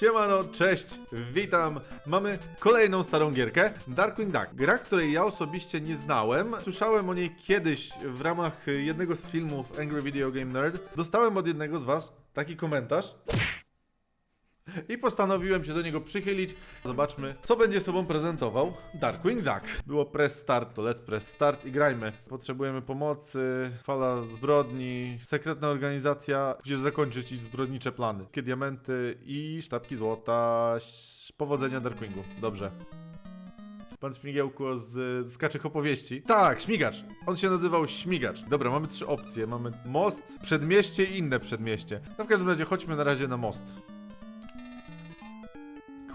Siemano, cześć, witam. Mamy kolejną starą gierkę, Darkwing Duck. Gra, której ja osobiście nie znałem. Słyszałem o niej kiedyś w ramach jednego z filmów Angry Video Game Nerd. Dostałem od jednego z was taki komentarz. I postanowiłem się do niego przychylić. Zobaczmy, co będzie sobą prezentował Darkwing Duck. Było press start, to let's press start i grajmy. Potrzebujemy pomocy, fala zbrodni, sekretna organizacja. Musisz zakończyć i zbrodnicze plany. Wszystkie diamenty i sztabki złota. Powodzenia Darkwingu. Dobrze. Pan Śmigiełko z, z kaczych opowieści. Tak, śmigacz. On się nazywał śmigacz. Dobra, mamy trzy opcje. Mamy most, przedmieście i inne przedmieście. No w każdym razie chodźmy na razie na most.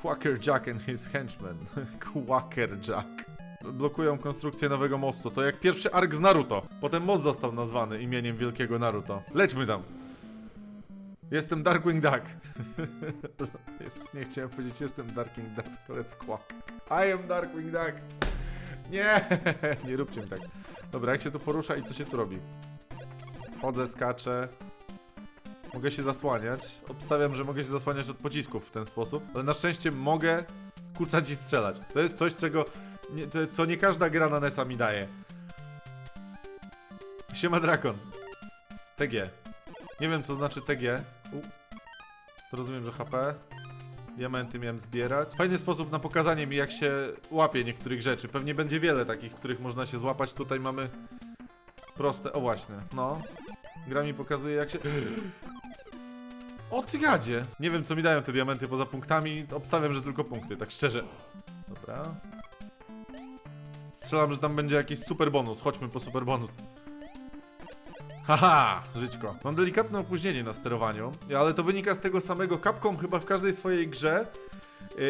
Quacker Jack and his henchmen. Quacker Jack. Blokują konstrukcję nowego mostu. To jak pierwszy ark z Naruto. Potem most został nazwany imieniem wielkiego Naruto. Lećmy tam. Jestem Darkwing Duck. Jezus, nie chciałem powiedzieć jestem Darkwing Duck, let's quack. I am Darkwing Duck. Nie, nie róbcie mi tak. Dobra, jak się tu porusza i co się tu robi? Chodzę, skaczę. Mogę się zasłaniać. Obstawiam, że mogę się zasłaniać od pocisków w ten sposób. Ale na szczęście mogę kucać i strzelać. To jest coś, czego nie, to, co nie każda gra na NESa mi daje. Siema Drakon. TG. Nie wiem, co znaczy TG. U. Rozumiem, że HP. Diamenty miałem zbierać. Fajny sposób na pokazanie mi, jak się łapie niektórych rzeczy. Pewnie będzie wiele takich, których można się złapać. Tutaj mamy proste. O właśnie, no. Gra mi pokazuje, jak się. O ty gadzie! Nie wiem, co mi dają te diamenty poza punktami. Obstawiam, że tylko punkty, tak szczerze. Dobra. Strzelam, że tam będzie jakiś super bonus. Chodźmy po super bonus. Haha, żyćko. Mam delikatne opóźnienie na sterowaniu, ale to wynika z tego samego. Capcom chyba w każdej swojej grze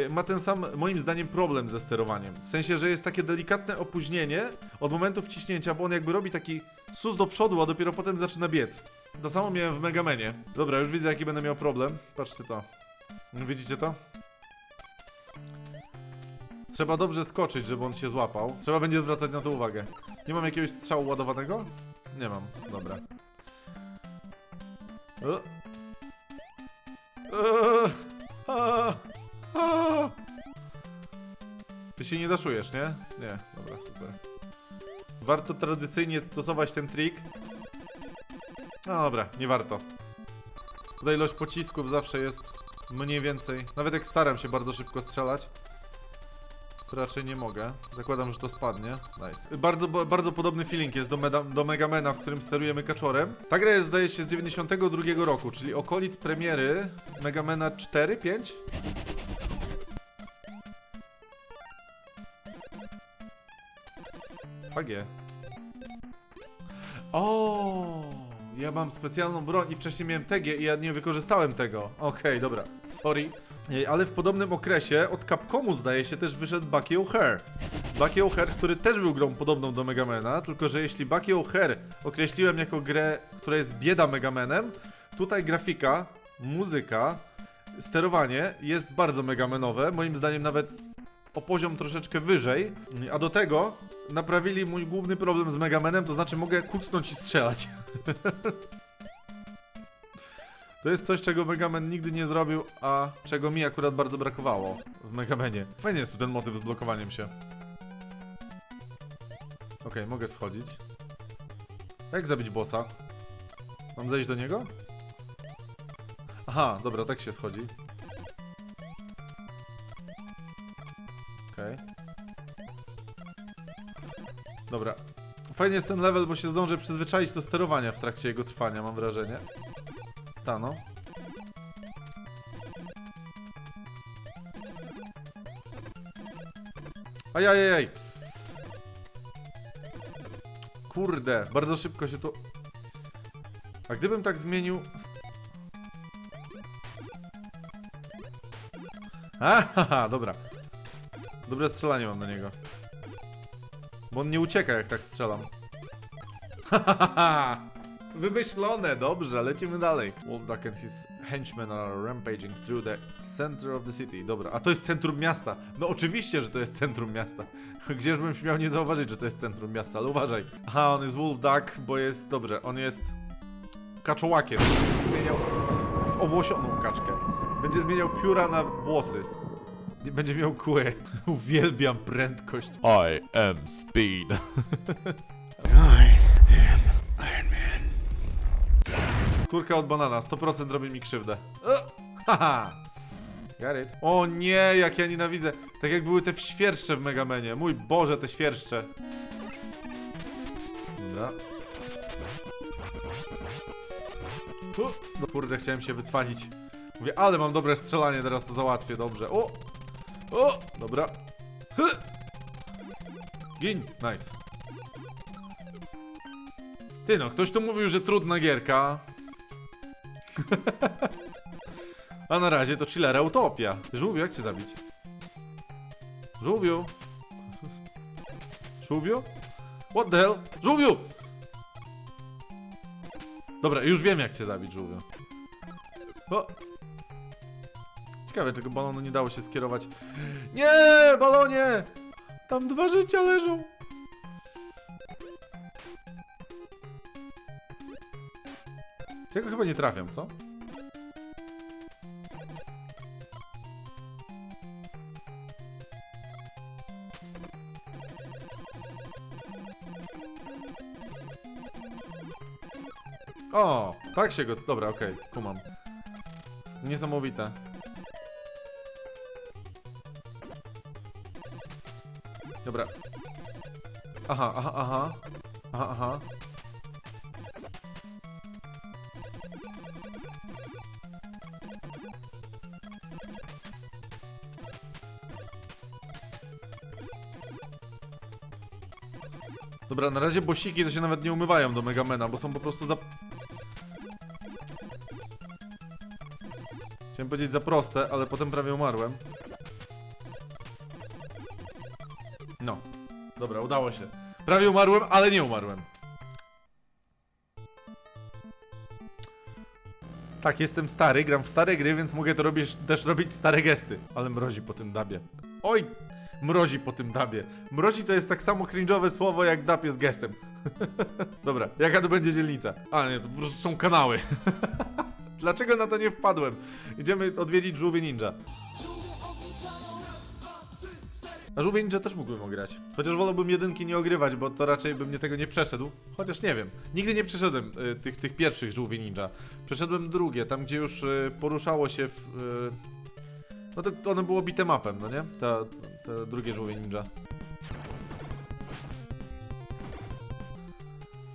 ma ten sam, moim zdaniem, problem ze sterowaniem. W sensie, że jest takie delikatne opóźnienie od momentu wciśnięcia, bo on jakby robi taki sus do przodu, a dopiero potem zaczyna biec. To samo miałem w Megamenie. Dobra, już widzę, jaki będę miał problem. Patrzcie to. Widzicie to? Trzeba dobrze skoczyć, żeby on się złapał. Trzeba będzie zwracać na to uwagę. Nie mam jakiegoś strzału ładowanego? Nie mam. Dobra. O. Eee, Ty się nie daszujesz, nie? Nie. Dobra, super. Warto tradycyjnie stosować ten trik. No dobra, nie warto. Tutaj ilość pocisków zawsze jest mniej więcej. Nawet jak staram się bardzo szybko strzelać, raczej nie mogę. Zakładam, że to spadnie. Nice. Bardzo, bardzo podobny feeling jest do, Meda, do Megamena, w którym sterujemy kaczorem. Ta gra jest, zdaje się, z 92 roku, czyli okolic premiery Megamena 4, 5? HG. O, ja mam specjalną broń i wcześniej miałem TG i ja nie wykorzystałem tego. Okej, dobra, sorry. Ale w podobnym okresie od Capcomu zdaje się też wyszedł Bucky O'Hare. Bucky O'Hare, który też był grą podobną do Megamena, tylko że jeśli Bucky O'Hare określiłem jako grę, która jest bieda Megamenem, tutaj grafika, muzyka, sterowanie jest bardzo megamenowe, moim zdaniem nawet o poziom troszeczkę wyżej, a do tego naprawili mój główny problem z Megamenem, to znaczy mogę kucnąć i strzelać. To jest coś, czego Megaman nigdy nie zrobił, a czego mi akurat bardzo brakowało w Megamenie. Fajnie jest tu ten motyw z blokowaniem się. Okej, mogę schodzić. Jak zabić bossa? Mam zejść do niego? Aha, dobra, tak się schodzi. Dobra. Fajnie jest ten level, bo się zdążę przyzwyczaić do sterowania w trakcie jego trwania, mam wrażenie. Ta no. Ajajajaj. Kurde, bardzo szybko się to... A gdybym tak zmienił... Aha, dobra. Dobre strzelanie mam na niego. Bo on nie ucieka, jak tak strzelam. Wymyślone, dobrze, lecimy dalej. Wolfduck and his henchmen are rampaging through the center of the city. Dobra, a to jest centrum miasta. No oczywiście, że to jest centrum miasta. Gdzież bym śmiał nie zauważyć, że to jest centrum miasta, ale uważaj. Aha, on jest Wolfduck, bo jest, dobrze, on jest kaczołakiem. Zmieniał w owłosioną kaczkę. Będzie zmieniał pióra na włosy. Będzie miał kły. Uwielbiam prędkość. I am speed. Kurka od banana, 100% robi mi krzywdę. O, Haha! Got it. O nie, jak ja nienawidzę. Tak jak były te świerszcze w Megamenie. Mój Boże, te świerszcze. Dobra. No kurde, chciałem się wycwanić. Mówię, ale mam dobre strzelanie, teraz to załatwię, dobrze. O! O! Dobra. Gin! Nice. Ty no, ktoś tu mówił, że trudna gierka. A na razie to chillera utopia. Żółwiu, jak cię zabić? Żółwiu? Żółwiu? What the hell? Żółwiu! Dobra, już wiem jak cię zabić, żółwiu. Ciekawe, czego balonu nie dało się skierować. Nie, balonie! Tam dwa życia leżą. Tego chyba nie trafiam, co? O, tak się go. Dobra, okej, kumam. Niesamowite. Dobra. Aha, aha, aha. Aha, aha. Dobra, na razie bosiki to się nawet nie umywają do Megamena, bo są po prostu za... Chciałem powiedzieć za proste, ale potem prawie umarłem. Udało się. Prawie umarłem, ale nie umarłem. Tak, jestem stary, gram w stare gry, więc mogę to robić, też robić stare gesty. Ale mrozi po tym dabie. Oj! Mrozi po tym dabie. Mrozi to jest tak samo cringe'owe słowo, jak dab jest gestem. Dobra, jaka to będzie dzielnica? A nie, to po prostu są kanały. Dlaczego na to nie wpadłem? Idziemy odwiedzić żółwie ninja. A żółwie ninja też mógłbym ograć. Chociaż wolałbym jedynki nie ogrywać, bo to raczej bym mnie tego nie przeszedł. Chociaż nie wiem. Nigdy nie przeszedłem y, tych, tych pierwszych żółwie ninja. Przeszedłem drugie, tam gdzie już y, poruszało się w... Y, no to ono było bite mapem, no nie? Ta, drugie żółwie ninja.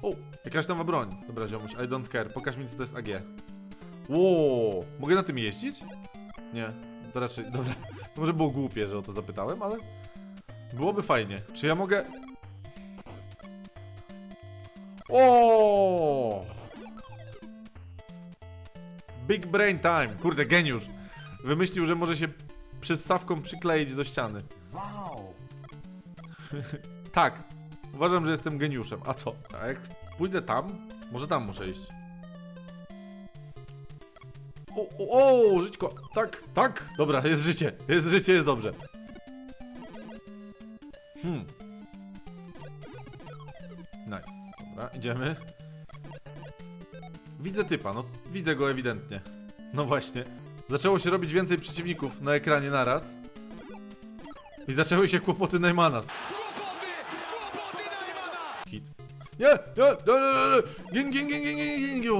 O, jakaś nowa broń. Dobra, ziomuś, I don't care. Pokaż mi, co to jest AG. Ło, mogę na tym jeździć? Nie, to raczej, dobra. To może było głupie, że o to zapytałem, ale byłoby fajnie. Czy ja mogę... O! Big brain time. Kurde, geniusz. Wymyślił, że może się przystawką przykleić do ściany. Wow! Tak. Uważam, że jestem geniuszem. A co? A jak pójdę tam? Może tam muszę iść. O, o, o, żyćko. Tak, tak. Dobra, jest życie. Jest życie, jest dobrze. Hmm. Nice. Dobra, idziemy. Widzę typa, no widzę go ewidentnie. No właśnie. Zaczęło się robić więcej przeciwników na ekranie naraz. I zaczęły się kłopoty Neymana. Hit. Nie, nie, nie, nie, nie, gin, gin, gin, gin, gin, gin.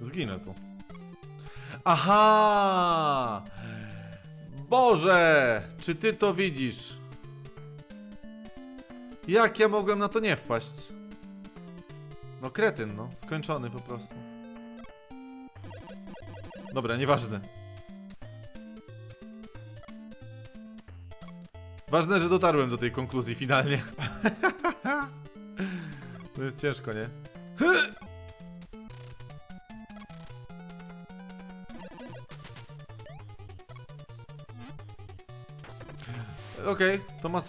Zginę tu. Aha! Boże! Czy ty to widzisz? Jak ja mogłem na to nie wpaść? No kretyn, no. Skończony po prostu. Dobra, nieważne. Ważne, że dotarłem do tej konkluzji finalnie. to jest ciężko, nie? Okej, to ma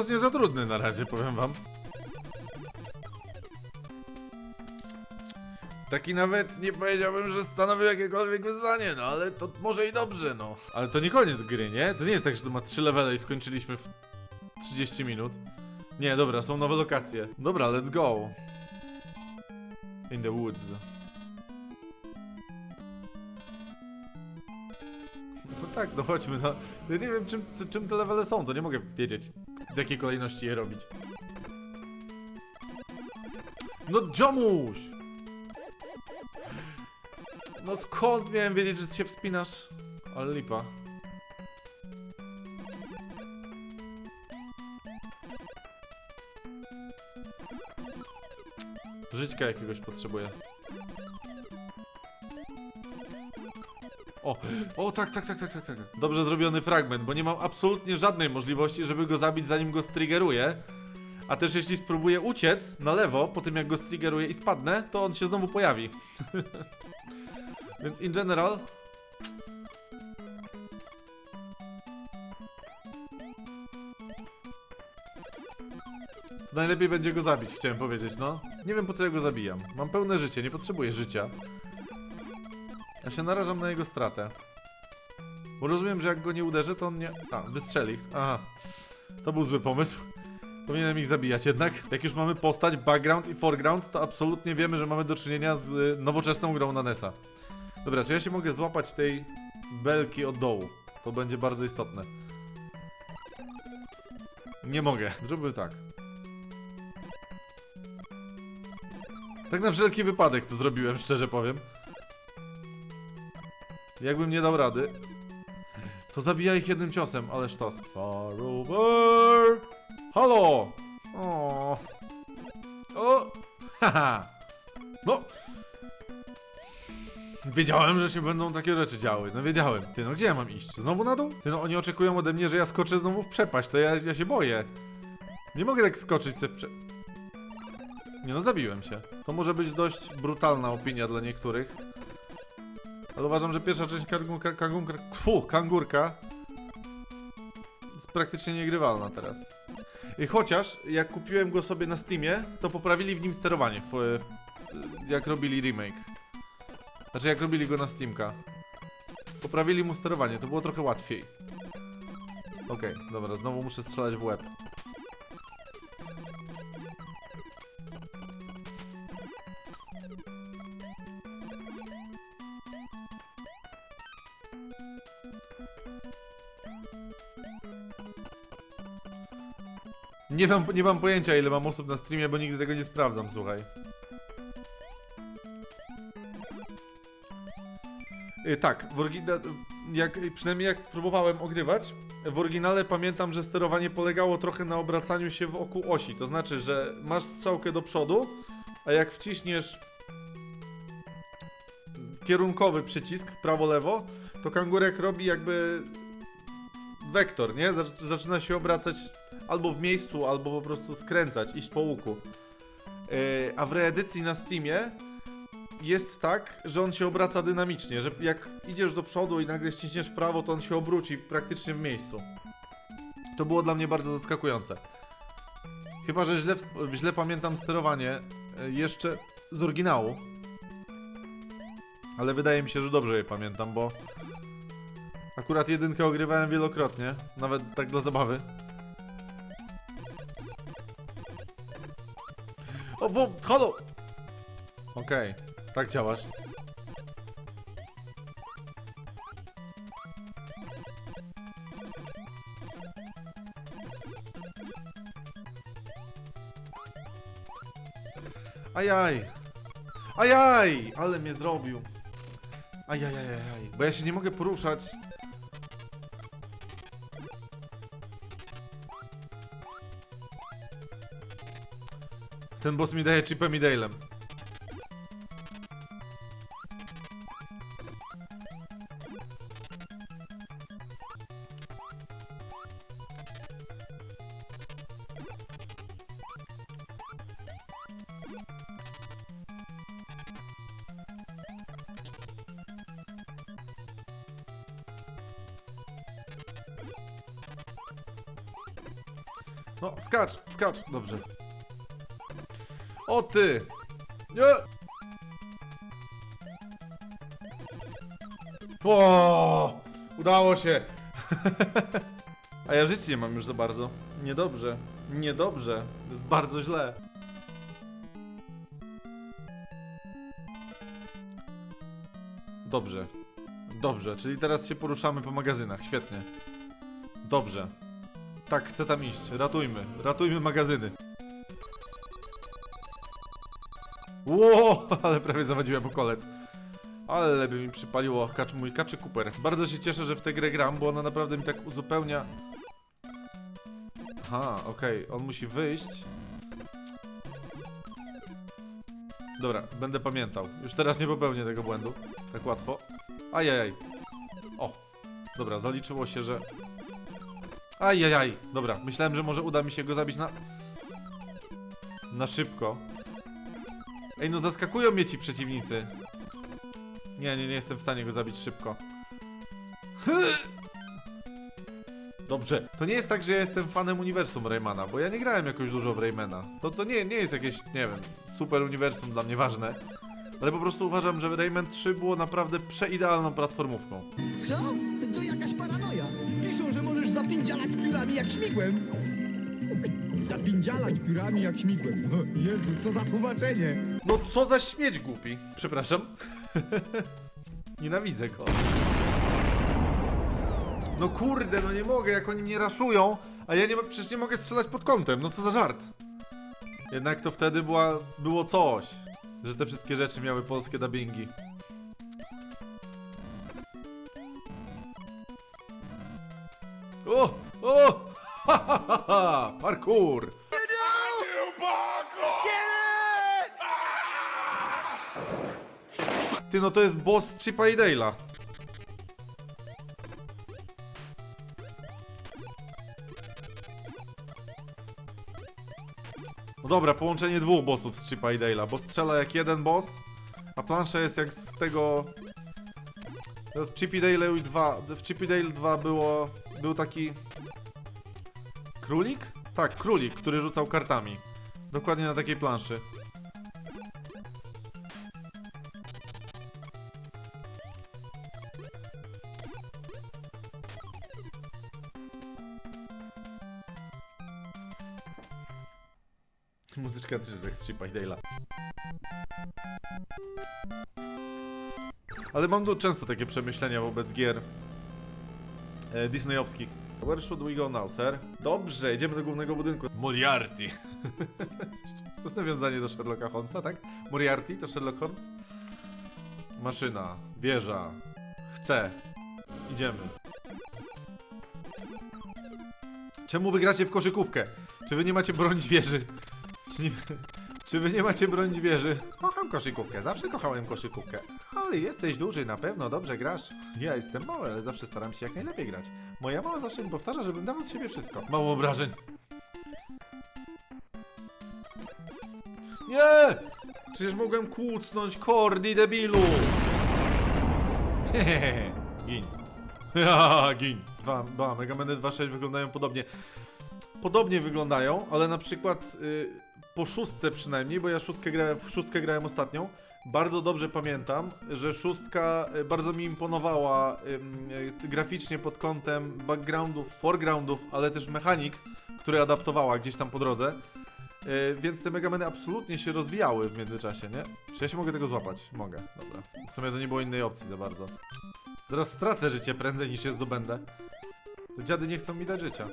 boss nie za trudny na razie, powiem wam. Taki nawet nie powiedziałbym, że stanowił jakiekolwiek wyzwanie, no ale to może i dobrze, no. Ale to nie koniec gry, nie? To nie jest tak, że to ma 3 levele i skończyliśmy w 30 minut. Nie, dobra, są nowe lokacje. Dobra, let's go. In the woods. No tak, no chodźmy, no. Ja nie wiem czym, czy- czym te levele są, to nie mogę wiedzieć jakiej kolejności je robić. No dziomuś! No skąd miałem wiedzieć, że ty się wspinasz? Ale lipa. Żyćka jakiegoś potrzebuję. O, o tak, tak, tak, tak, tak, tak. Dobrze zrobiony fragment, bo nie mam absolutnie żadnej możliwości, żeby go zabić zanim go striggeruję. A też jeśli spróbuję uciec na lewo, po tym jak go striggeruję i spadnę, to on się znowu pojawi. Więc in general... To najlepiej będzie go zabić, chciałem powiedzieć, no. Nie wiem po co ja go zabijam. Mam pełne życie, nie potrzebuję życia. Ja się narażam na jego stratę. Bo rozumiem, że jak go nie uderzę, to on nie... A, wystrzeli. Aha. To był zły pomysł. Powinienem ich zabijać jednak. Jak już mamy postać, background i foreground, to absolutnie wiemy, że mamy do czynienia z y, nowoczesną grą na NES-a. Dobra, czy ja się mogę złapać tej belki od dołu? To będzie bardzo istotne. Nie mogę. Zróbmy tak. Tak na wszelki wypadek to zrobiłem, szczerze powiem. Jakbym nie dał rady, to zabija ich jednym ciosem, ale sztos. Far over! Halo! O! O! Haha! No! Wiedziałem, że się będą takie rzeczy działy. No wiedziałem. Ty no gdzie ja mam iść? Znowu na dół? Ty no oni oczekują ode mnie, że ja skoczę znowu w przepaść. To ja, ja się boję. Nie mogę tak skoczyć se w prze... Nie no, zabiłem się. To może być dość brutalna opinia dla niektórych. Ale uważam, że pierwsza część kangurka, kangurka, fu, kangurka jest praktycznie niegrywalna teraz. I chociaż jak kupiłem go sobie na Steamie, to poprawili w nim sterowanie, w, w, jak robili remake. Znaczy jak robili go na Steamka. Poprawili mu sterowanie, to było trochę łatwiej. Okej, dobra, znowu muszę strzelać w łeb. Nie mam, nie mam pojęcia ile mam osób na streamie, bo nigdy tego nie sprawdzam, słuchaj. Y, tak, w jak, przynajmniej jak próbowałem ogrywać, w oryginale pamiętam, że sterowanie polegało trochę na obracaniu się wokół osi. To znaczy, że masz strzałkę do przodu, a jak wciśniesz kierunkowy przycisk prawo-lewo, to kangurek robi jakby wektor, nie? Zac- Zaczyna się obracać albo w miejscu, albo po prostu skręcać, iść po łuku. Yy, a w reedycji na Steamie jest tak, że on się obraca dynamicznie, że jak idziesz do przodu i nagle ściśniesz w prawo, to on się obróci praktycznie w miejscu. To było dla mnie bardzo zaskakujące. Chyba, że źle, źle pamiętam sterowanie yy, jeszcze z oryginału. Ale wydaje mi się, że dobrze je pamiętam, bo akurat jedynkę ogrywałem wielokrotnie, nawet tak dla zabawy. O, wo, halo! Okej, tak działasz. Ajaj! Ajaj! Ale mnie zrobił. Ajajajaj, bo ja się nie mogę poruszać. Ten boss mi daje chipem i Dale'em. No, skacz, skacz, dobrze. O ty! Nie! O! Udało się! A ja żyć nie mam już za bardzo. Niedobrze. Niedobrze. Jest bardzo źle. Dobrze. Dobrze, czyli teraz się poruszamy po magazynach. Świetnie. Dobrze. Tak, chcę tam iść. Ratujmy. Ratujmy magazyny. Ło, ale prawie zawadziłem o kolec. Ale by mi przypaliło kacz, mój kaczy Cooper. Bardzo się cieszę, że w tę grę gram, bo ona naprawdę mi tak uzupełnia. Aha, okej, on musi wyjść. Dobra, będę pamiętał. Już teraz nie popełnię tego błędu. Tak łatwo. Ajajaj. O, dobra, zaliczyło się, że... Ajajaj, dobra, myślałem, że może uda mi się go zabić na... Na szybko. Ej, no zaskakują mnie ci przeciwnicy. Nie, nie, nie jestem w stanie go zabić szybko. Dobrze. To nie jest tak, że ja jestem fanem uniwersum Raymana, bo ja nie grałem jakoś dużo w Raymana. To, to nie, nie jest jakieś, nie wiem, super uniwersum dla mnie ważne. Ale po prostu uważam, że Rayman 3 było naprawdę przeidealną platformówką. Co? To jakaś paranoja. Piszą, że możesz zapindzialać piórami jak śmigłem. Zapindzialać piórami jak śmigłem. Jezu, co za tłumaczenie. No co za śmieć głupi. Przepraszam. Nienawidzę go. No kurde, no nie mogę, jak oni mnie raszują, a ja nie, przecież nie mogę strzelać pod kątem, no co za żart. Jednak to wtedy była, było coś, że te wszystkie rzeczy miały polskie dubbingi. O! O! Ha! Parkour! Ty, no to jest boss Chipa i Dale'a. No dobra, połączenie dwóch bossów z Chipa i Dale'a, bo strzela jak jeden boss, a plansza jest jak z tego... W Chip i Dale 2, w Chip i Dale 2 było, był taki... Królik? Tak, królik, który rzucał kartami. Dokładnie na takiej planszy. Muzyczka też jest jak z Chipa Dale'a. Ale mam tu często takie przemyślenia wobec gier e, disneyowskich. Where should we go now, sir? Dobrze, idziemy do głównego budynku. Moriarty. Co jest nawiązanie do Sherlocka Holmesa, tak? Moriarty to Sherlock Holmes? Maszyna, wieża, chcę. Idziemy. Czemu wygracie w koszykówkę? Czy wy nie macie bronić wieży? Czy, nie, czy wy nie macie bronić wieży? Kocham koszykówkę, zawsze kochałem koszykówkę. Ale jesteś duży, na pewno dobrze grasz. Ja jestem mały, ale zawsze staram się jak najlepiej grać. Moja mama zawsze mi powtarza, żebym dawał z siebie wszystko. Mało obrażeń. Nie! Przecież mogłem kłócnąć kordy, debilu! Hehehe, gin. Ja, gin. Dwa, dwa, Mega Man 2.6 wyglądają podobnie. Podobnie wyglądają, ale na przykład y, po szóstce przynajmniej, bo ja szóstkę grałem, w szóstkę grałem ostatnią, bardzo dobrze pamiętam, że szóstka y, bardzo mi imponowała y, graficznie pod kątem backgroundów, foregroundów, ale też mechanik, które adaptowała gdzieś tam po drodze. Y, więc te Megameny absolutnie się rozwijały w międzyczasie, nie? Czy ja się mogę tego złapać? Mogę, dobra. W sumie to nie było innej opcji za bardzo. Teraz stracę życie prędzej niż je zdobędę. Te dziady nie chcą mi dać życia.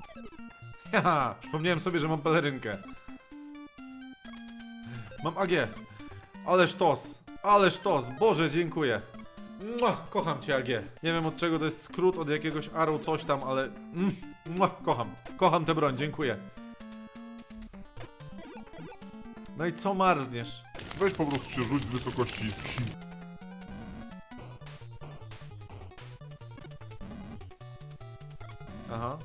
Haha, przypomniałem sobie, że mam pelerynkę. Mam AG. Ale sztos. Ale sztos. Boże, dziękuję. Mua, kocham cię, AG. Nie wiem od czego to jest skrót, od jakiegoś arrow coś tam, ale... Mm, mua, kocham. Kocham tę broń, dziękuję. No i co marzniesz? Weź po prostu się rzuć z wysokości skin. Aha.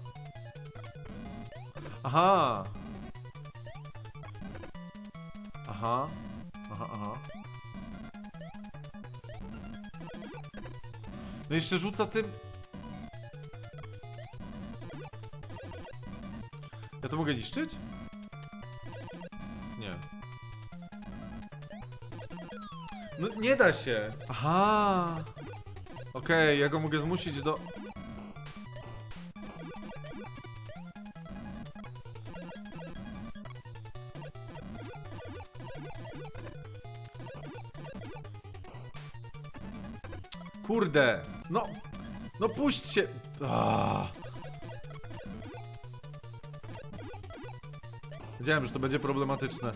Aha. Aha. No jeszcze rzuca tym... Ja to mogę niszczyć? Nie. No nie da się. Aha. Okej, ja go mogę zmusić do... Kurde. No. No puśćcie. Ah. Wiedziałem, że to będzie problematyczne.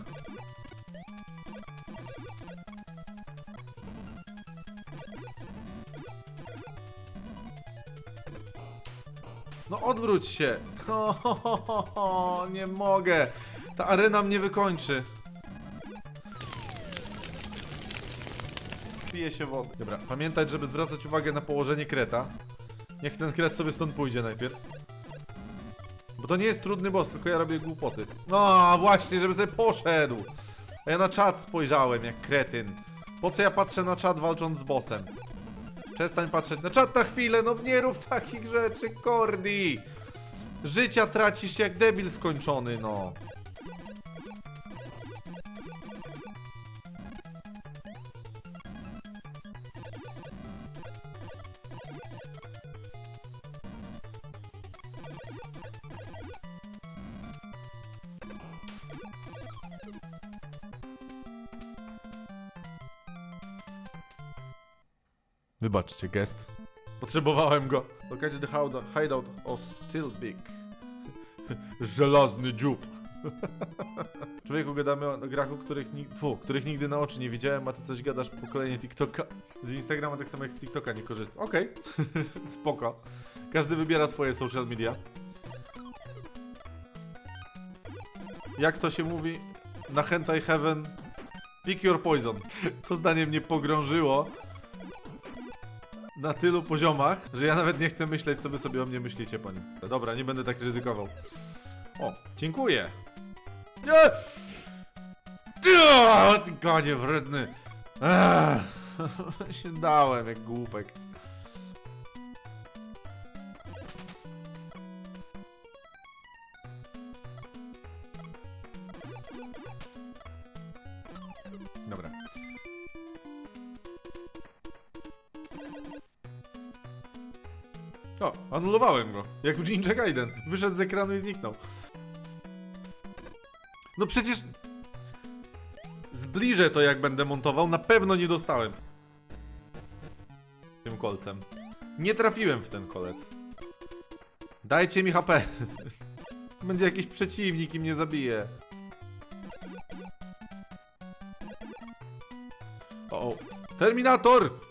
No odwróć się. Ho, ho, ho, ho, nie mogę. Ta arena mnie wykończy. Pije się wody. Dobra, pamiętać, żeby zwracać uwagę na położenie kreta. Niech ten kret sobie stąd pójdzie najpierw. Bo to nie jest trudny boss, tylko ja robię głupoty. No właśnie, żeby sobie poszedł. A ja na czat spojrzałem jak kretyn. Po co ja patrzę na czat walcząc z bossem? Przestań patrzeć na czat na chwilę, no nie rób takich rzeczy, Kordi! Życia tracisz jak debil skończony, no. Wybaczcie, gest. Potrzebowałem go. Locate the hideout- hideout of Steelbeak. Żelazny dziób. Człowieku, gadamy o grach, o których, ni- fu, których nigdy na oczy nie widziałem, a ty coś gadasz pokolenie TikToka. Z Instagrama tak samo jak z TikToka nie korzystam. Okej, spoko. Każdy wybiera swoje social media. Jak to się mówi? Na Hentai Heaven Pick your poison. To zdanie mnie pogrążyło na tylu poziomach, że ja nawet nie chcę myśleć, co wy sobie o mnie myślicie. No Dobra, nie będę tak ryzykował. O, dziękuję. Nie! Ty, o, ty godzie wredny. Ech, się dałem jak głupek. Anulowałem go. Jak w Ninja Gaiden. Wyszedł z ekranu i zniknął. No przecież... Zbliżę to jak będę montował. Na pewno nie dostałem. Tym kolcem. Nie trafiłem w ten kolec. Dajcie mi HP. Będzie jakiś przeciwnik i mnie zabije. O, o. Terminator!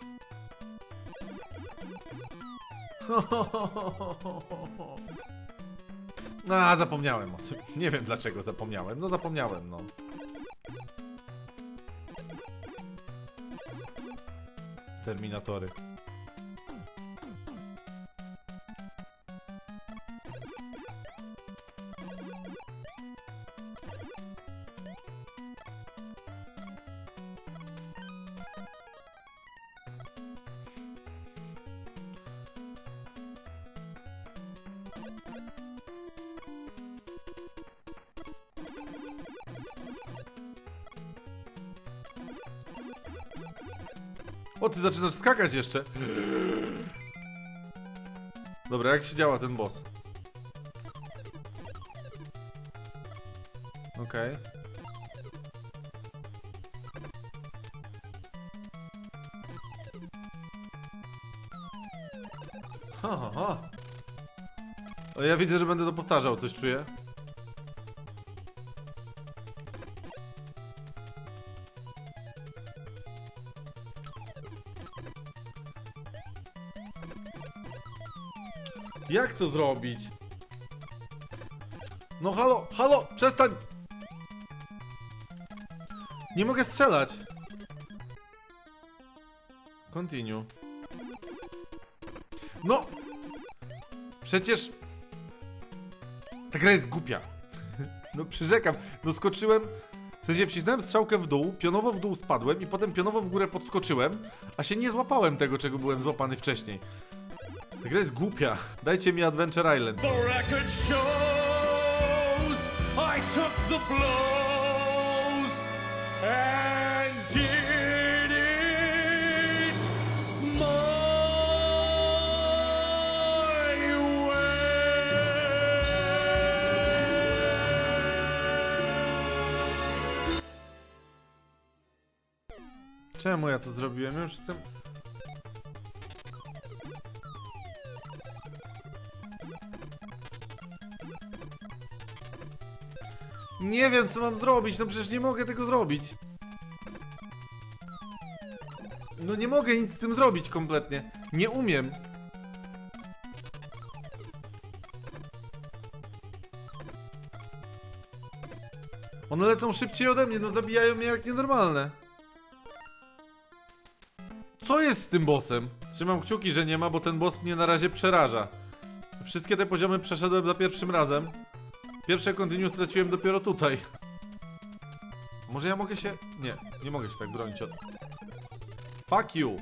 A, zapomniałem o tym. Nie wiem dlaczego zapomniałem. No zapomniałem, no. Terminatory. Ty zaczynasz skakać jeszcze. Dobra, jak się działa ten boss? Okej. Ha, ha, ha. O, ja widzę, że będę to powtarzał, coś czuję. To zrobić? No halo, halo, przestań! Nie mogę strzelać. Continue. No! Przecież... Ta gra jest głupia. No przyrzekam, no skoczyłem... W sensie wcisnąłem strzałkę w dół, pionowo w dół spadłem i potem pionowo w górę podskoczyłem, a się nie złapałem tego, czego byłem złapany wcześniej. Ta gra jest głupia. Dajcie mi Adventure Island. The record shows I took the blows and did it my way. Czemu ja to zrobiłem? Już jestem... Nie wiem, co mam zrobić, no przecież nie mogę tego zrobić. No nie mogę nic z tym zrobić kompletnie. Nie umiem. One lecą szybciej ode mnie, no zabijają mnie jak nienormalne. Co jest z tym bossem? Trzymam kciuki, że nie ma, bo ten boss mnie na razie przeraża. Wszystkie te poziomy przeszedłem za pierwszym razem. Pierwsze continue straciłem dopiero tutaj. Może ja mogę się... Nie, nie mogę się tak bronić od... Fuck you!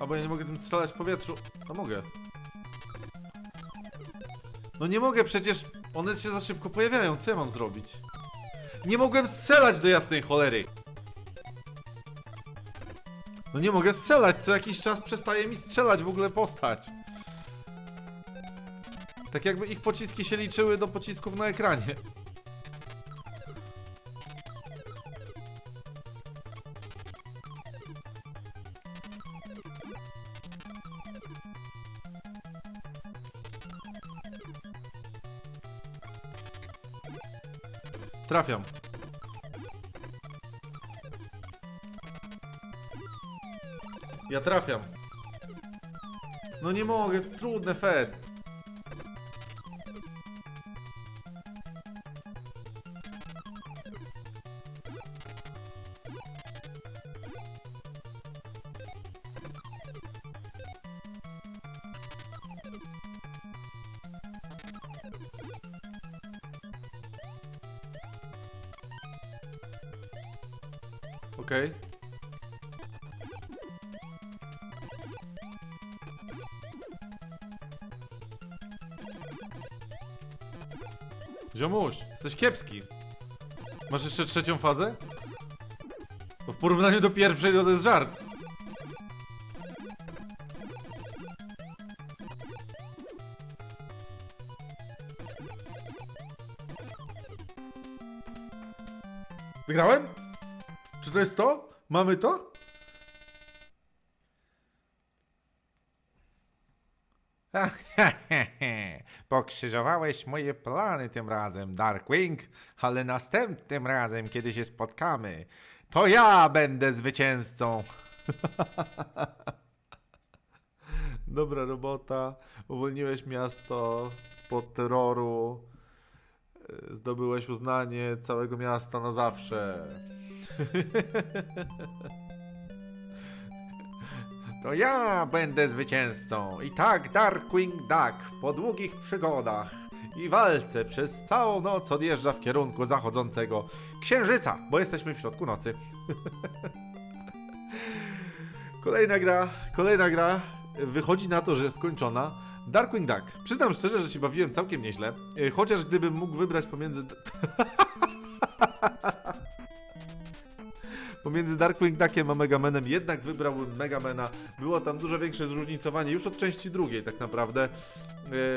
A bo ja nie mogę tym strzelać w powietrzu. No mogę. No nie mogę przecież. One się za szybko pojawiają. Co ja mam zrobić? Nie mogłem strzelać do jasnej cholery. No nie mogę strzelać. Co jakiś czas przestaje mi strzelać w ogóle postać. Tak jakby ich pociski się liczyły do pocisków na ekranie. Trafiam. Ja trafiam. No nie mogę, jest trudne fest. Ziomuś, jesteś kiepski. Masz jeszcze trzecią fazę? Bo w porównaniu do pierwszej to jest żart. Wygrałem? Czy to jest to? Mamy to? Pokrzyżowałeś moje plany tym razem, Darkwing, ale następnym razem, kiedy się spotkamy, to ja będę zwycięzcą. Dobra robota. Uwolniłeś miasto spod terroru. Zdobyłeś uznanie całego miasta na zawsze. To ja będę zwycięzcą. I tak, Darkwing Duck, po długich przygodach i walce przez całą noc odjeżdża w kierunku zachodzącego księżyca, bo jesteśmy w środku nocy. Kolejna gra, kolejna gra. Wychodzi na to, że skończona. Darkwing Duck. Przyznam szczerze, że się bawiłem całkiem nieźle. E, Chociaż gdybym mógł wybrać pomiędzy. Pomiędzy Darkwing Duckiem a Megamanem jednak wybrałbym Megamana. Było tam dużo większe zróżnicowanie już od części drugiej tak naprawdę.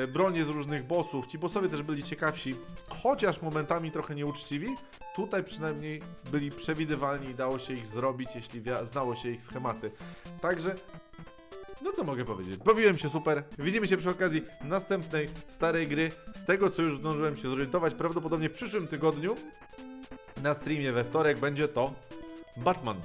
E, bronie z różnych bossów. Ci bossowie też byli ciekawsi, chociaż momentami trochę nieuczciwi. Tutaj przynajmniej byli przewidywalni i dało się ich zrobić, jeśli znało się ich schematy. Także no co mogę powiedzieć? Bawiłem się super. Widzimy się przy okazji następnej starej gry. Z tego co już zdążyłem się zorientować, prawdopodobnie w przyszłym tygodniu na streamie we wtorek będzie to Batman.